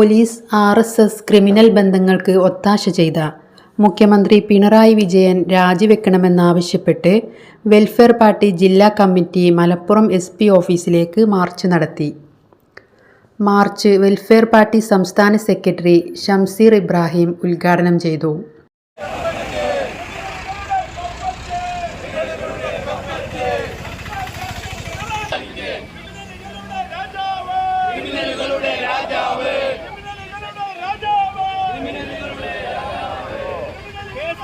Police R S S criminal ബന്ധങ്ങൾക്ക് ഒത്താശ ചെയ്ത മുഖ്യമന്ത്രി പിണറായി വിജയൻ രാജിവെക്കണമെന്നാവശ്യപ്പെട്ട് വെൽഫെയർ പാർട്ടി ജില്ലാ കമ്മിറ്റി മലപ്പുറം എസ് പി ഓഫീസിലേക്ക് മാർച്ച് നടത്തി. മാർച്ച് വെൽഫെയർ പാർട്ടി സംസ്ഥാന സെക്രട്ടറി ഷംസീർ ഇബ്രാഹിം ഉദ്ഘാടനം ചെയ്തു.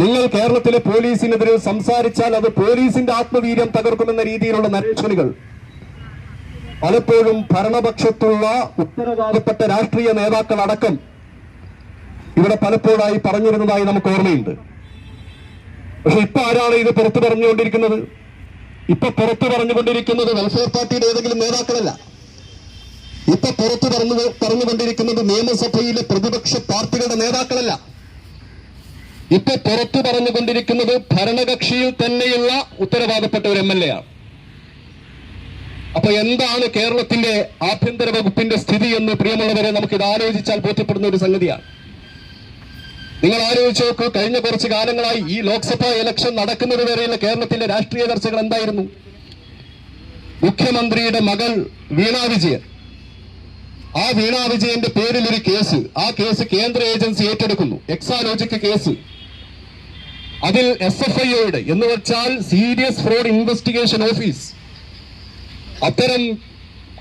നിങ്ങൾ കേരളത്തിലെ പോലീസിനെതിരെ സംസാരിച്ചാൽ അത് പോലീസിന്റെ ആത്മവീര്യം തകർക്കുമെന്ന രീതിയിലുള്ള നരേഷനുകൾ പലപ്പോഴും ഭരണപക്ഷത്തുള്ള ഉത്തരവാദപ്പെട്ട രാഷ്ട്രീയ നേതാക്കൾ അടക്കം ഇവിടെ പലപ്പോഴായി പറഞ്ഞിരുന്നതായി നമുക്ക് ഓർമ്മയുണ്ട്. പക്ഷെ ഇപ്പൊ ആരാണ് ഇത് പുറത്തു പറഞ്ഞുകൊണ്ടിരിക്കുന്നത്? ഇപ്പൊ പുറത്തു പറഞ്ഞുകൊണ്ടിരിക്കുന്നത് വെൽഫെയർ പാർട്ടിയുടെ ഏതെങ്കിലും നേതാക്കളല്ല. ഇപ്പൊ പുറത്തു പറഞ്ഞു പറഞ്ഞുകൊണ്ടിരിക്കുന്നത് നിയമസഭയിലെ പ്രതിപക്ഷ പാർട്ടികളുടെ നേതാക്കളല്ല. ഇപ്പൊ പുറത്തു പറഞ്ഞുകൊണ്ടിരിക്കുന്നത് ഭരണകക്ഷിയിൽ തന്നെയുള്ള ഉത്തരവാദപ്പെട്ട ഒരു എം എൽ എ ആണ്. അപ്പൊ എന്താണ് കേരളത്തിന്റെ ആഭ്യന്തര വകുപ്പിന്റെ സ്ഥിതി എന്ന് പ്രിയമുള്ളവരെ നമുക്ക് ഇത് ആലോചിച്ചാൽ ബോധ്യപ്പെടുന്ന ഒരു സംഗതിയാണ്. നിങ്ങൾ ആലോചിച്ച് നോക്കൂ കഴിഞ്ഞ കുറച്ച് കാലങ്ങളായി ഈ ലോക്സഭാ ഇലക്ഷൻ നടക്കുന്നത് വരെയുള്ള കേരളത്തിന്റെ രാഷ്ട്രീയ ചർച്ചകൾ എന്തായിരുന്നു? മുഖ്യമന്ത്രിയുടെ മകൾ വീണ വിജയൻ. ആ വീണ വിജയന്റെ പേരിൽ ഒരു കേസ് ആ കേസ് കേന്ദ്ര ഏജൻസി ഏറ്റെടുക്കുന്നു. Exalogic case. അതിൽ എസ് എഫ് ഐയുടെ എന്ന് വെച്ചാൽ സീരിയസ് ഫ്രോഡ് ഇൻവെസ്റ്റിഗേഷൻ ഓഫീസ് അത്തരം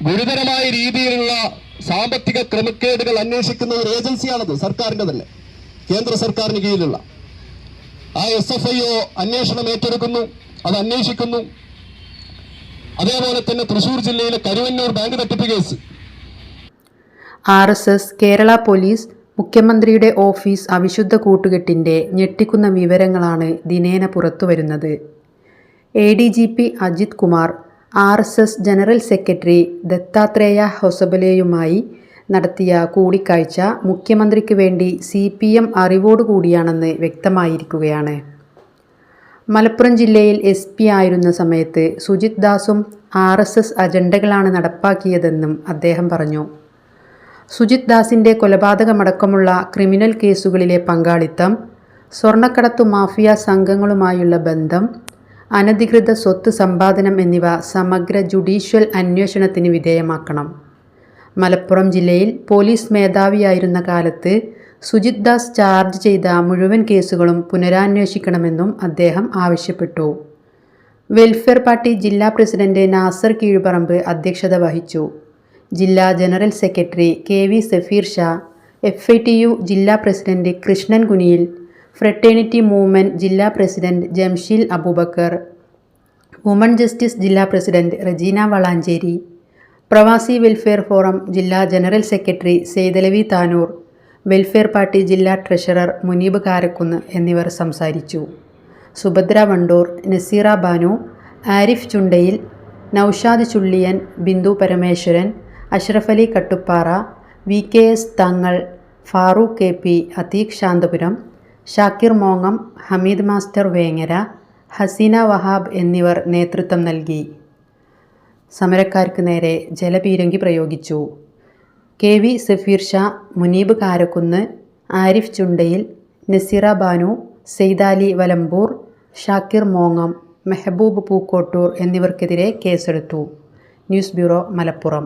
ഗുരുതരമായ രീതിയിലുള്ള സാമ്പത്തിക ക്രമക്കേടുകൾ അന്വേഷിക്കുന്ന ഒരു ഏജൻസിയാണത്. സർക്കാരിന്റെ തന്നെ. കേന്ദ്ര സർക്കാരിന് കീഴിലുള്ള. ആ എസ് എഫ് ഐ ഒ അന്വേഷണം ഏറ്റെടുക്കുന്നു. അത് അന്വേഷിക്കുന്നു. അതേപോലെ തന്നെ തൃശൂർ ജില്ലയിലെ കരുവന്നൂർ ബാങ്ക് തട്ടിപ്പ് കേസ്. ആർ കേരള പോലീസ് മുഖ്യമന്ത്രിയുടെ ഓഫീസ് അവിശുദ്ധ കൂട്ടുകെട്ടിന്റെ ഞെട്ടിക്കുന്ന വിവരങ്ങളാണ് ദിനേന പുറത്തുവരുന്നത് A D G P Ajith Kumar R S S general secretary Dattatreya ഹൊസബലയുമായി നടത്തിയ കൂടിക്കാഴ്ച മുഖ്യമന്ത്രിക്ക് വേണ്ടി സി പി എം അറിവോടുകൂടിയാണെന്ന് വ്യക്തമായിരിക്കുകയാണ്. മലപ്പുറം ജില്ലയിൽ എസ് പി ആയിരുന്ന സമയത്ത് സുജിത് ദാസും ആർ എസ് എസ് അജണ്ടകളാണ് നടപ്പാക്കിയതെന്നും അദ്ദേഹം പറഞ്ഞു. സുജിത് ദാസിന്റെ കൊലപാതകമടക്കമുള്ള ക്രിമിനൽ കേസുകളിലെ പങ്കാളിത്തം സ്വർണക്കടത്തു മാഫിയ സംഘങ്ങളുമായുള്ള ബന്ധം അനധികൃത സ്വത്ത് സമ്പാദനം എന്നിവ സമഗ്ര ജുഡീഷ്യൽ അന്വേഷണത്തിന് വിധേയമാക്കണം. മലപ്പുറം ജില്ലയിൽ പോലീസ് മേധാവിയായിരുന്ന കാലത്ത് സുജിത് ദാസ് ചാർജ് ചെയ്ത മുഴുവൻ കേസുകളും പുനരാന്വേഷിക്കണമെന്നും അദ്ദേഹം ആവശ്യപ്പെട്ടു. വെൽഫെയർ പാർട്ടി ജില്ലാ പ്രസിഡന്റ് നാസർ കീഴ്പറമ്പ് അധ്യക്ഷത വഹിച്ചു. ജില്ലാ general secretary K V Safeer Shah F I T U ജില്ലാ president Krishnan Kuniyil fraternity movement ജില്ലാ president Jamsheel Aboobacker woman justice ജില്ലാ president Rajeena Valanchery Pravasi welfare forum ജില്ലാ general secretary Saithalavi Tanur welfare party ജില്ലാ treasurer Muneeb Karakkunnu എന്നിവർ സംസാരിച്ചു. Subhadra Wandoor Naseera Banu Arif Chundayil Noushad Chulliyan Bindu Parameswaran Ashraf Ali Kattuppara V K S Thangal Farooq K P Atheeq Santhapuram Shakir മോങ്ങം Hameed master Vengara Haseena Wahab എന്നിവർ നേതൃത്വം നൽകി. സമരക്കാർക്ക് നേരെ ജലപീരങ്കി പ്രയോഗിച്ചു. കെ വി സഫീർ ഷാ മുനീബ് കാരക്കുന്ന് ആരിഫ് ചുണ്ടയിൽ നസീറ ബാനു സെയ്താലി വലമ്പൂർ ഷാക്കിർ മോങ്ങം മെഹബൂബ് പൂക്കോട്ടൂർ എന്നിവർക്കെതിരെ കേസെടുത്തു. News bureau Malappuram.